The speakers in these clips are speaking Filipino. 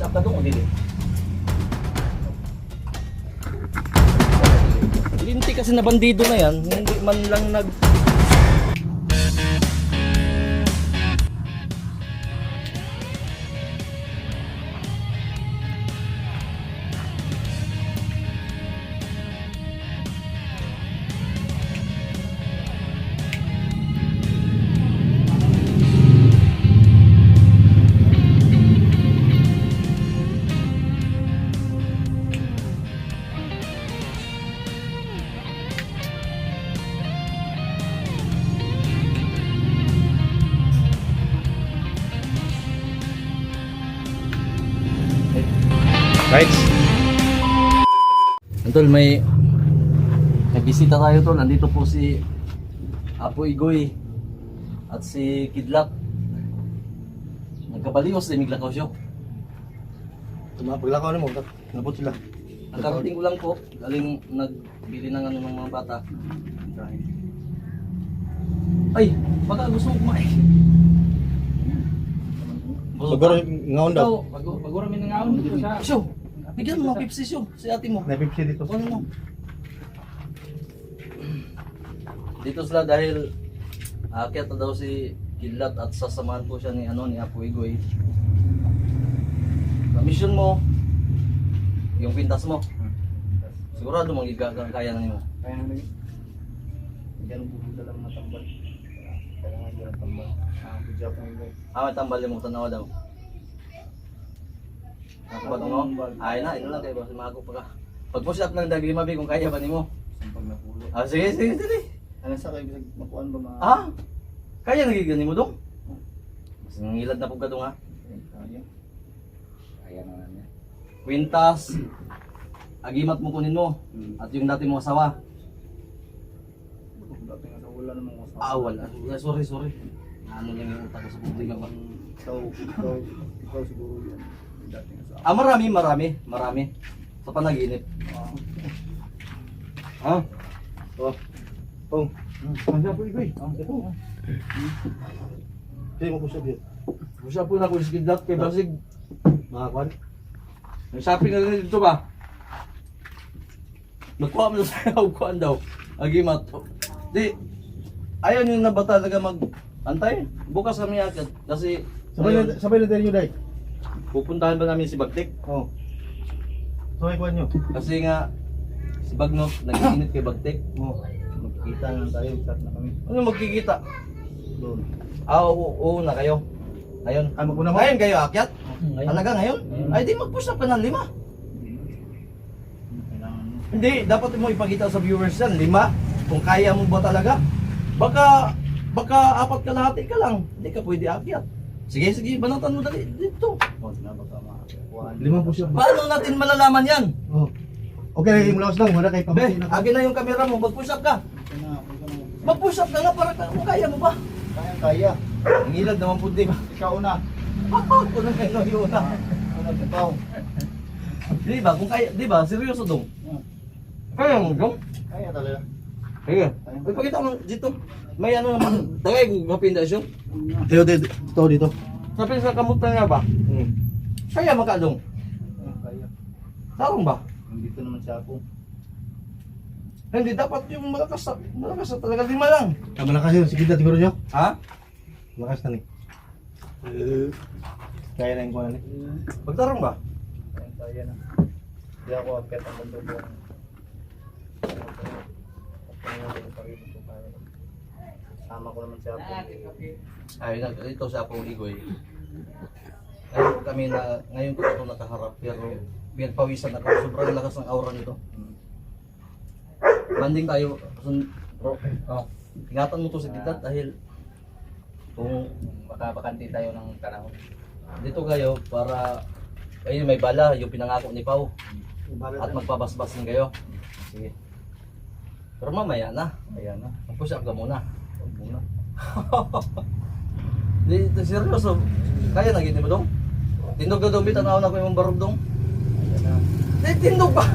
Push up ka doon o dili? Linti kasi na bandido na yan, hindi man lang nag... Right? Tol, may may bisita tayo tol. Nandito po si Apo Igoy at si Kidlat. Nagkabaliwas din miglakaw siya. Paglakaw na mo, nabot sila. Ang karating ko lang po, galing nagbili ng ano ng mga bata. Ay, baka gusto mo kumain. Siguro ngaon daw. Paguro mi nang aon dito sa Siyo, bigyan mo ng Pepsi siyo, si ate mo. May Pepsi dito. Ano mo? Dito sila dahil aakyat na daw si Kidlat at sasamahan po siya ni ano ni Apo Igoy. Sa mission mo, yung pintas mo. Sigurado mong igagawin kaya na nimo. Kaya nang lagi. Diyan po lang matambal. Kailangan diyan tambal. Ah, budya yung guys. Ah, tambal mo tanawa daw. Nakabag mo? Ay na, ito lang kayo. Kasi mago pa ka. Pag push up lang mabi kung kaya ba nimo. Sampag na pulo. Ah, sige, sige, sige. Ano sa kayo bisag makuan ba ma? Ah, kaya nagigani mo dong? Mas nangilad na po ka dong ha. Kaya. Kaya na niya. Quintas, agimat mo kunin mo. Hmm. At yung dati mong asawa. Dati nga wala namang usawa. Ah, wala. Ah, Sorry, sorry. Ano lang yung utak ko sa publika ba? Ikaw, ikaw, ikaw siguro yan. Dati nga sa Ah, marami, marami, marami. Sa panaginip. Ah. Ha? Oh. Oh, Ang sapo ikoy. Ang sapo. hindi mo yun. Gusto po na kung skidlat kay Basig. Mga kwan. May shopping na rin dito ba? Nagkuha mo sa kuhaan daw. Agimat. Di, ayaw nyo na ba talaga mag antay? Bukas kami agad. Kasi Sabay na, sabay na tayo nyo, Day. Pupuntahan ba namin si Bagtik? Oh. Sabay kwan nyo. Kasi nga, si Bagnot, nag-init kay Bagtik. Oh. Magkita lang tayo. Start na kami. Ano magkikita? Doon. Ah, oo, oo na kayo. Ngayon. Ay, maguna mo. Ngayon kayo akyat? Ngayon. Talaga ngayon? Ngayon. Ay di mag-push up ka ng lima. Hindi, dapat mo ipakita sa viewers yan, lima. Kung kaya mo ba talaga. Baka, baka apat kalahati ka lang. Hindi ka pwede akyat. Sige, sige, banatan mo dali. Dito. Huwag na baka makakuha. Limang push up. Paano natin malalaman yan? Oh. Okay, lagi mo lawas lang. Wala kayo pamati na. agin na yung camera mo, mag-push up ka. Na, na. Mag-push up ka nga para ka, kaya mo ba? Kaya, kaya. Ang ilad naman po, di ba? Ikaw na. Ako na kayo yun na. Una, ikaw. Di ba? Kung kaya, di ba? Seryoso dong. Kaya mo dong? Kaya talaga. Uy, pakita mo dito. May ano naman. Tagay ko mapindasyon. Teo, Teo, ito dito. Sabi sa kamutan nga ba? Hmm. Kaya makadong. Kaya, kaya. Tarong ba? Nandito naman siya ako. Hindi dapat yung malakas na, malakas na talaga lima lang. Ah, malakas yun. Sige, siguro nyo. Ha? Malakas na ni. Kaya na yung kwan na ni. Pagtarong ba? Kaya, kaya na. Hindi ako apet ang bando ko. Sama ko naman siya ako. Ay, nag, ito sa Apong Igoy. Ngayon kami na, ngayon ko ito nakaharap pero pinagpawisan ako. Sobrang lakas ng aura nito. Landing tayo. Sun, bro, oh, ingatan mo to sa kita dahil kung Baka bakante tayo ng panahon. dito kayo para ayun may bala yung pinangako ni Pau at magpabasbas din kayo. Sige. Pero mamaya na. Ayan na. Mag-push up ka muna. Di, di seryoso. Kaya na gini mo dong? Tindog na dong, bitanaw na ko yung barog dong. Di, tindog ba?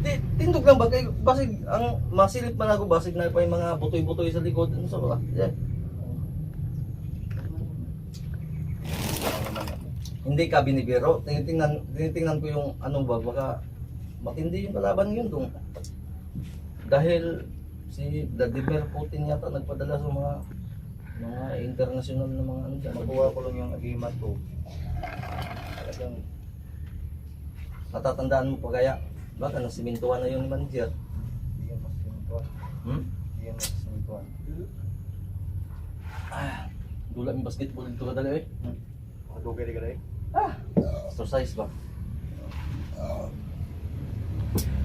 Di, tindog lang ba? Kay, basig, ang masilip man ako, basig na pa yung mga butoy-butoy sa likod. Ano sa? Yeah. Hindi ka binibiro. Tinitingnan, tinitingnan ko yung ano ba, baka matindi yung kalaban yun dong. Dahil si Vladimir Putin yata nagpadala sa mga mga international na mga ano dyan. Nakuha ko lang yung agimat ko. Talagang Natatandaan mo pa kaya? Baka nasimintuhan na yung manager. hindi yan mas sinutuan. Hmm? Hindi yan mas sinutuan. Ah, dula yung basketball dito kadali eh. Makadugay di ka dahil. Ah, exercise ba?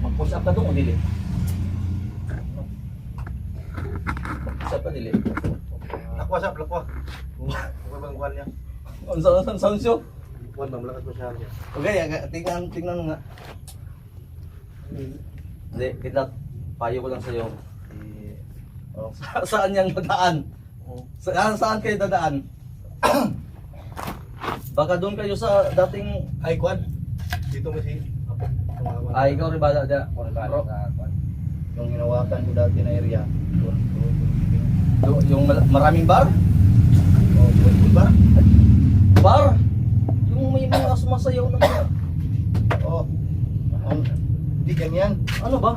Mag-push up ka doon o dili? Ka dili? Lakwa sa, lakwa. Lakwa bang kuhan niya? Ang saan saan siyo? Kuhan ba, malakas masyado. Okay, aga- tingnan, tingnan nga. Hindi, kita, payo ko lang. Eh, oh, sa, saan yan dadaan? Saan, saan kayo dadaan? Baka doon kayo sa dating Ay, kuhan. Dito mo si ay ikaw rin bala da. Bro, yung hinawakan ko dati na area, Yung, yung maraming bar? Oh, doon, doon ba? Bar? Yung may mga sumasayaw na mga, Oh, ang, hindi ganyan. ano ba?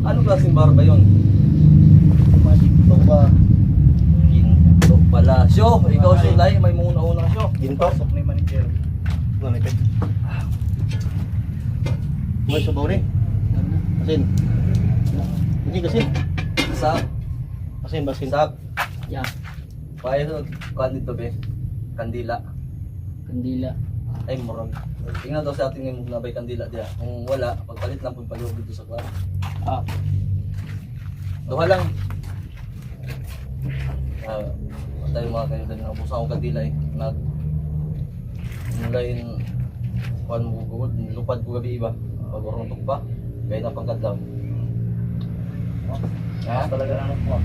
Ano klaseng bar ba yun? Masito ba? Ginto pala. Syo, ikaw lay, may muna-una syo. Ginto? Pasok ni manager. Kuhan ito. Kuhan sa bawri. Asin. Hindi kasi. Sa, Asin, basin. sa, Ya, payo kuan dito be. Kandila. kandila. Ay, murag. Tingnan daw sa ating yung nabay kandila diya. Kung wala, pagpalit lang po yung paluhog dito sa kwan. Ah, Duha lang. Ah, tayo mga kayo dali na pusa akong kandila eh. Nag mulain kuan mo ko lupad ko gabi iba. Pag waruntok pa. Kaya na pagkadlaw. Ah, talaga na ako.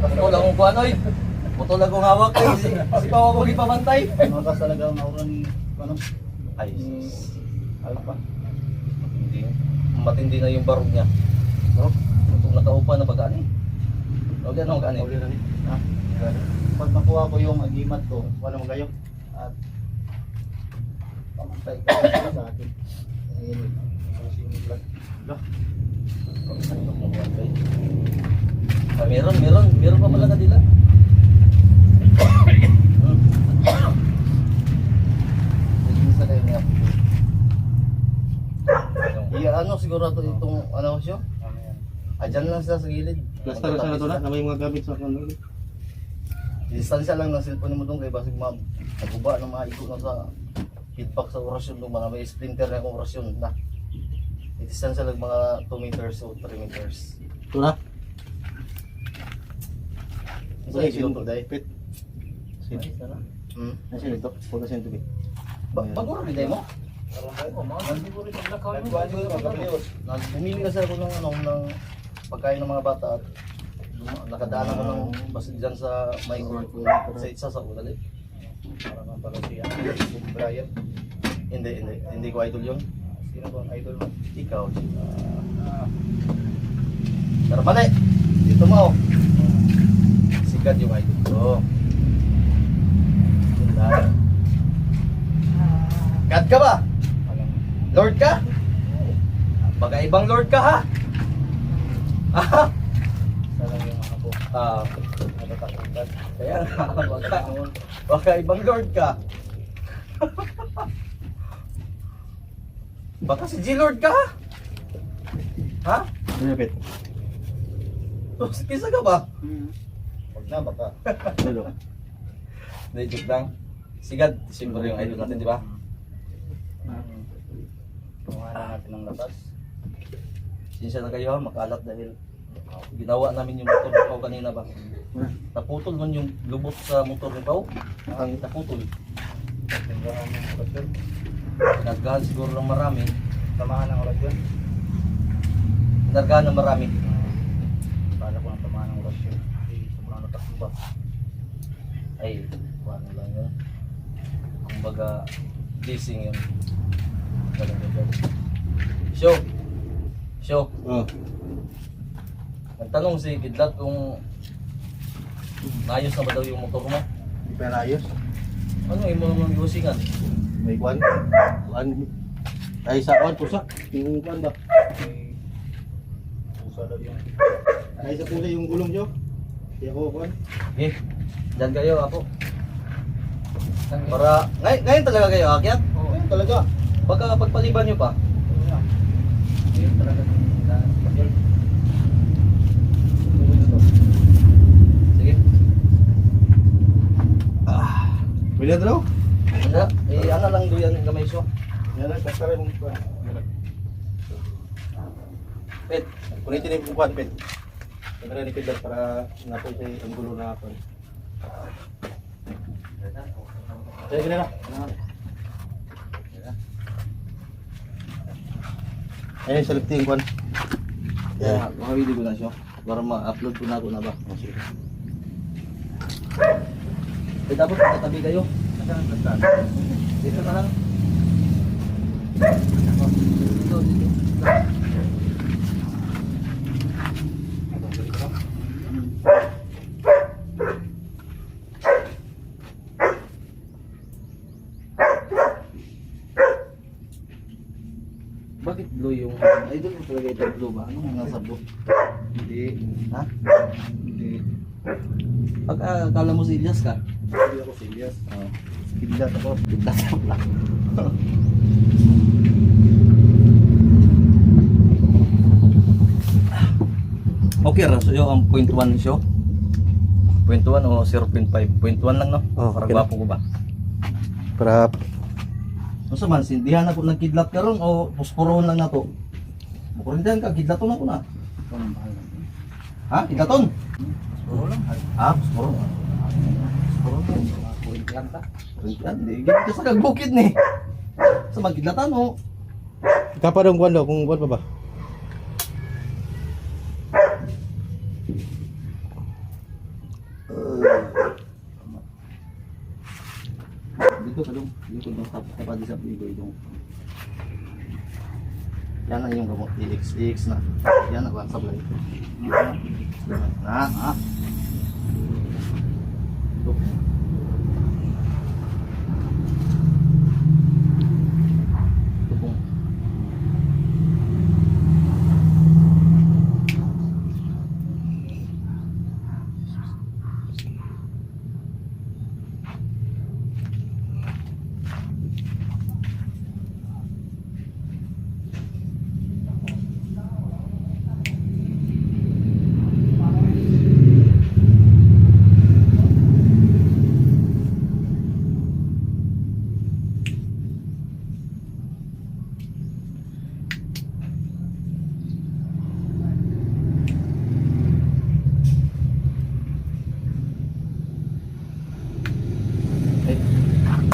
Putol akong kuan oy. Putol akong hawak eh. Si, Pao ako ipamantay. Makas talaga ang aura ni, ano, Ay, ni Alpha. hindi. Matindi na yung barog niya. Kung nakaupa na pag ani. O gano'n ka ani. Uli na ni. Ha? Pag nakuha ko yung agimat ko, naman kayo. at pamantay ka lang sa akin. Ayun, lang. Ah, meron, meron, meron pa pala Apo. Iya, ano siguro to itong ano siya? Yan? Dyan lang sila sa gilid. Plaster sa nato na. Na may mga gamit sa kuhan. Distansya lang ng cellphone mo doon kay basig ma naguba ng mga ikot na sa feedback sa orasyon doon, mga may splinter na yung orasyon na. Distansya lang mga 2 meters o 3 meters. Ito na. Isa yung sinuto dahil. Pit. Asin. Hmm? Asin ito. Huwag asin ito. Ba baguro rin mo? Bumili kasi ako ng ano ng pagkain ng mga bata at nakadaan ako ng basig dyan sa may sa isa sa pala si ano, si Brian. Hindi, hindi. Hindi ko idol yun. Ang idol mo? Ikaw. ah, pero mali. Dito mo. Sikat yung idol ko. God ka ba? Lord ka? Baka ibang Lord ka ha? Ah, Isa lang yung mga ko. ah, kaya nga, baka, baka ibang Lord ka. baka si G-Lord ka ha? Ha? Ano pit? Kisa ka ba? Huwag na, baka. Dilo. Hindi, joke lang. Sigad, siyempre yung idol natin, di ba? Kuha na natin ng labas. Sinsya na kayo ha, makalat dahil ginawa namin yung motor ni Pao kanina ba? Naputol man yung lubot sa motor ni Pao. Ang naputol. Tindahan Pinaggahan siguro ng marami. Tamahan ng orasyon. Pinaggahan ng marami. Kala ko ng tamahan ng orasyon. Ay, sobrang natakot ba? Ay, paano lang yun. Kumbaga, blessing yun. Yun. Show! Show! Oh. Nagtanong si Kidlat kung naayos na ba daw yung motor mo? Hindi pa naayos. Ano imo naman iusingan? May kuan. Kuan. Ay sa kuan pusa. Yung kuan ba? Pusa daw yung Ay sa pula yung gulong nyo. Kaya ko kuan. Eh, dyan kayo ako. Para, ngay ngayon talaga kayo akyat? Oo, oh, talaga. Pagka pagpaliban nyo pa. Ayun talaga Sige. Ah, Pwede na Hindi, eh ano lang doon yan gamay so. Yan lang, kastara mong lang. Pet, Punitin yung kuan, pet. Kaya ni Pedro para nga po sa ang gulo na. Kaya gina na. Ayun, sa lifting kuan. yeah, makawili ko na siya. Para ma-upload ko na ako na ba. Oh, sige. Eh dapat katabi kayo. Lang. Dito, dito. Bakit blue yung... Ay, doon mo talaga ito blue ba? Ano nga sa blue? Hindi. Ha? Hindi. Pag ah, akala mo si Elias ka? Hindi ako serious. Oo. Kidlat ako. Kita sa lang. okay, raso yung ang point 1 siyo. Point 1 o 0.5? Point 1 lang no? Oh, Para okay gwapo ko ba? Para Ano sa man, sindihan ako ng kidlat karon o pusporon lang na to? Mukurindahan ka, kidlaton ako na. Ikaw ang bahala. Ha? Kidlaton? Puro lang. Ha? Mga point lang ta. Kurindahan, di. Ganyan ka sa kagbukid ni. Sa magkidlatan o. kapadong kuan daw kung kuan pa ba? Dito ka dong, dito dong tap tapa di sa bigo dong. Yan na yung gamot TX na. Yan na ba sablay. Na, ha.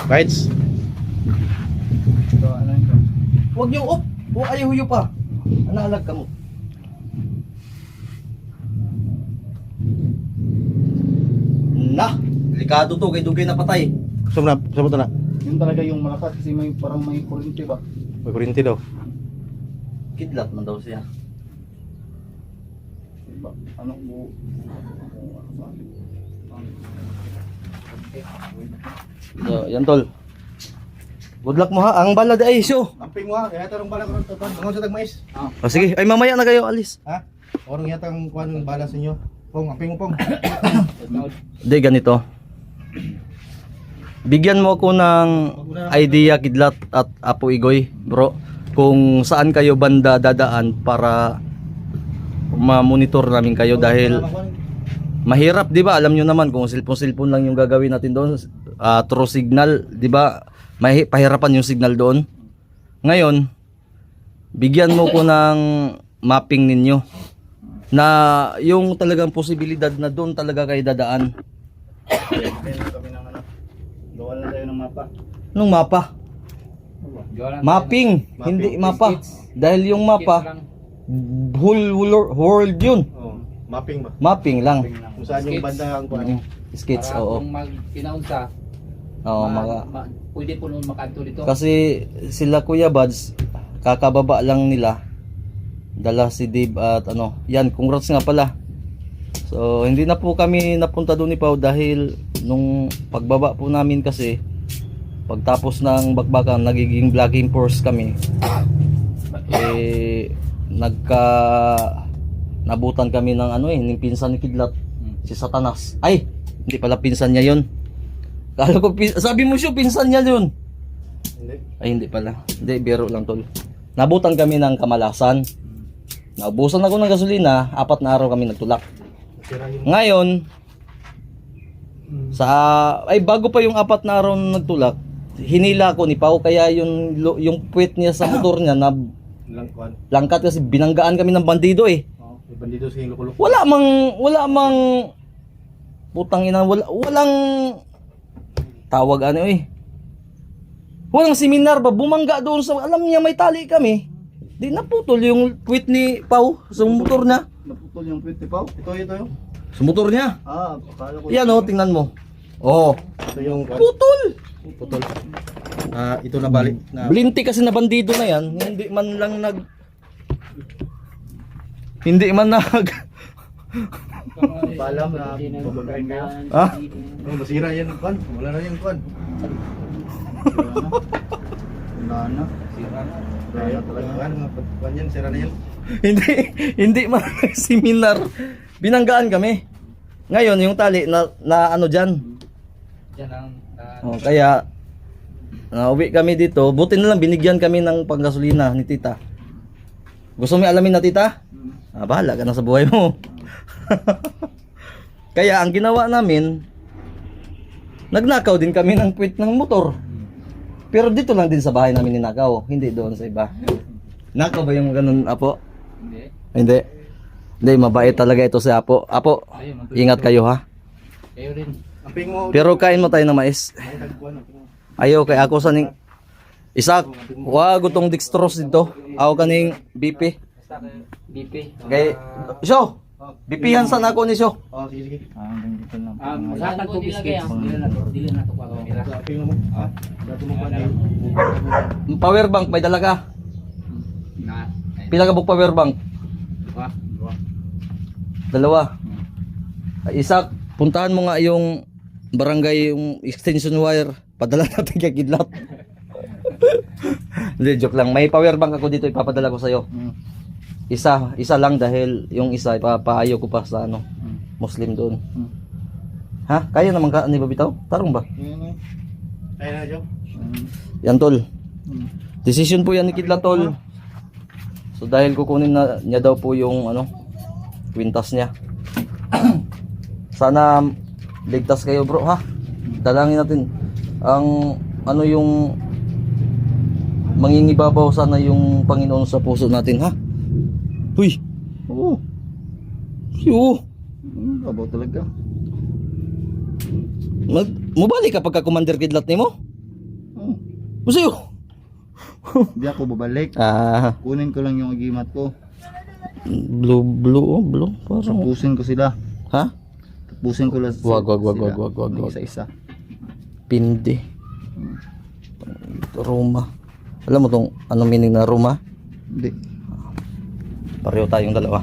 Bites. So ano ito? Huwag niyo up. Huwag ayaw huyo pa. Analag ka mo. Na, delikado to kay dugay na patay. Saan na? Saan na? Yun talaga yung malakas kasi may parang may kuryente ba? May kurinti daw. Kidlat man daw siya. Diba? Ano bu So, yan tol. Good luck mo ha. Ang bala di ay so. Amping mo ha, kaya tarong bala ko ng tuton. Mga sa tagmais. Oh, sige, ay mamaya na kayo alis. Ha? Orong yatang kuan bala sa inyo. Pong, amping mo pong. Di ganito. Bigyan mo ako ng idea kidlat at Apo Igoy, bro. Kung saan kayo banda dadaan para ma-monitor namin kayo dahil mahirap 'di ba? Alam nyo naman kung cellphone-cellphone lang yung gagawin natin doon, ah, true signal, 'di ba? May pahirapan yung signal doon. Ngayon, bigyan mo ko ng mapping ninyo na yung talagang posibilidad na doon talaga kayo dadaan. Gawa lang tayo ng mapa. Nung mapa, mapping, hindi mapa. Dahil yung mapa, whole world, world yun. Mapping ba? Mapping lang. Kung saan yung banda ang kuan. Mm, Skits, Para oo. kung mag pinaunsa, Oo, ma- mga, ma- pwede po noon makanto dito. kasi sila Kuya Buds, kakababa lang nila. Dala si Dave at ano, yan, congrats nga pala. So, hindi na po kami napunta doon ni Pau dahil nung pagbaba po namin kasi, pagtapos ng bakbakan, nagiging vlogging force kami. Eh, nagka nabutan kami ng ano eh, ng pinsan ni Kidlat, si Satanas. Ay, hindi pala pinsan niya yun. Kala ko, sabi mo siya, pinsan niya yun. Hindi. Ay, hindi pala. Hindi, biro lang tol. Nabutan kami ng kamalasan. Naubusan ako ng gasolina, apat na araw kami nagtulak. Ngayon, sa ay bago pa yung apat na araw na nagtulak, hinila ko ni Pau kaya yung yung puwet niya sa motor niya na langkat kasi binanggaan kami ng bandido eh. May bandito sa Hilo Kulok. Wala mang wala mang putang ina wala walang tawag ano eh. Walang seminar ba bumangga doon sa alam niya may tali kami. Di naputol yung puwet ni Pau sa motor niya. Naputol yung print ni Pao. Ito, ito yung... Sa motor niya. Ah, akala ko... Yan oh, tingnan mo. Oh, Ito yung... putol. Putol. Ah, ito na balik na Blinti kasi na bandido na yan, hindi man lang nag hindi man nag Paalam na na babagayin kayo. Ah? Oh, masira yan yung kuhan. Wala na yung kuhan. Wala na. Sira na. Wala na talaga. Mga kuhan yan, sira na yan. hindi hindi man seminar. Binanggaan kami. Ngayon yung tali na, na ano diyan. Yan ang ah, Oh, kaya nauwi kami dito. Buti na lang binigyan kami ng panggasolina ni tita. Gusto mo alamin na tita? Ah, bahala ka na sa buhay mo. kaya ang ginawa namin, nagnakaw din kami ng puwit ng motor. Pero dito lang din sa bahay namin ninakaw, hindi doon sa iba. Nakaw ba yung ganun, Apo? hindi. Hindi. Hindi, mabait talaga ito si Apo. Apo, ingat kayo ha. Kayo rin. Pero kain mo tayo ng mais. Ayaw kay ako sa ning Isak, wa gutong dextrose dito. Ako kaning BP. BP. Kay Syo. BP yan sa nako ni Syo. Oh, sige, sige. Ah, dito lang. Um, sa ko biscuits. Dili na to. Dili na to pa mo. Ah, dati mo kuhan eh. Power bank may dala ka. Na. Pila ka bug power bank? Dalawa. Ay, Isak, puntahan mo nga yung barangay yung extension wire. Padala natin kay Kidlat. Hindi, joke lang. May power bank ako dito ipapadala ko sa'yo. Isa, isa lang dahil yung isa ipapaayo ko pa sa ano, Muslim doon. Ha? Kaya naman ka ni Babitaw? Tarong ba? Kaya na, Joe. Yan tol. Decision po yan ni Kidlat tol. So dahil kukunin na niya daw po yung ano, kwintas niya. Sana ligtas kayo bro ha. Dalangin natin ang ano yung mangingibabaw sana yung Panginoon sa puso natin ha. Huy. Oo. Oo. Hmm, babaw talaga. Mag mubalik ka pagka commander kidlat nimo? Oh, Busayo. Hindi ako babalik. Ah, Kunin ko lang yung agimat ko. blue blue oh, blue parang Tapusin ko sila. ha? Tapusin ko lang Wag, wag, wag, sila. wag, wag, wag, wag. Isa-isa. Pindi. Roma. Alam mo tong anong meaning na Roma? Hindi. Pareho tayong dalawa.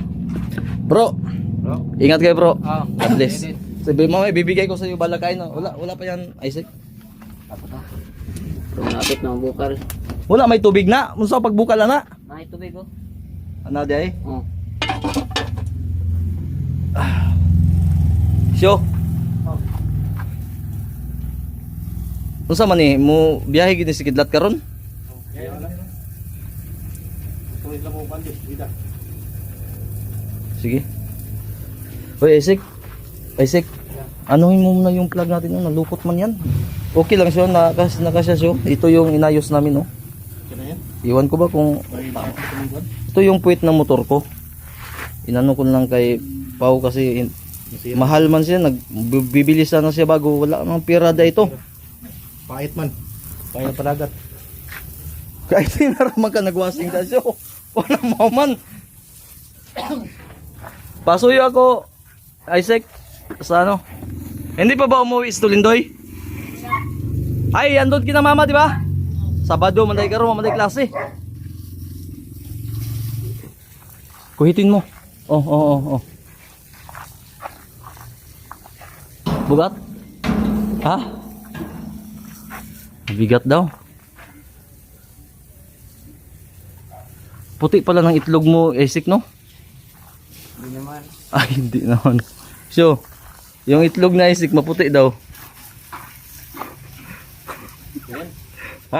Bro, Bro. ingat kayo bro. Ah, God bless. Sabi mo, bibigay ko sa iyo balakain. No? Wala, wala pa yan, Isaac. Lumapit na bukal. Wala, may tubig na. Musa pagbukal na na. Ay, tubig ko. Ano di ay? Oh. Syo. Unsa man ni mo biyahe gid ni si Kidlat karon? Tuloy lang mo pandit. Dita. Sige. Hoy, Isaac. Isaac. Anuhin mo muna yung plug natin yun. Nalukot man yan. Okay lang siya. Nakas, nakasya siya. Ito yung inayos namin, oh. Kaya na yan. Iwan ko ba kung... Ito yung puwit ng motor ko. Inano ko lang kay Pau kasi in- mahal man siya. Nagbibili sana siya bago. Wala nang pirada ito. Pait man. Pait palagat. Kahit sinaraman ka nagwasing ka siya. Wala mo man. Pasuyo ako, Isaac, sa ano? Hindi pa ba umuwi si Tulindoy? Ay, andun kina mama, di ba? Sabado, manday karo, manday klase. Kuhitin mo. Oh, oh, oh, oh. Bugat? Ha? Bigat daw. Puti pala ng itlog mo, Isaac, no? Hindi naman. Ay, hindi naman. So, yung itlog na Isaac, maputi daw. Ha?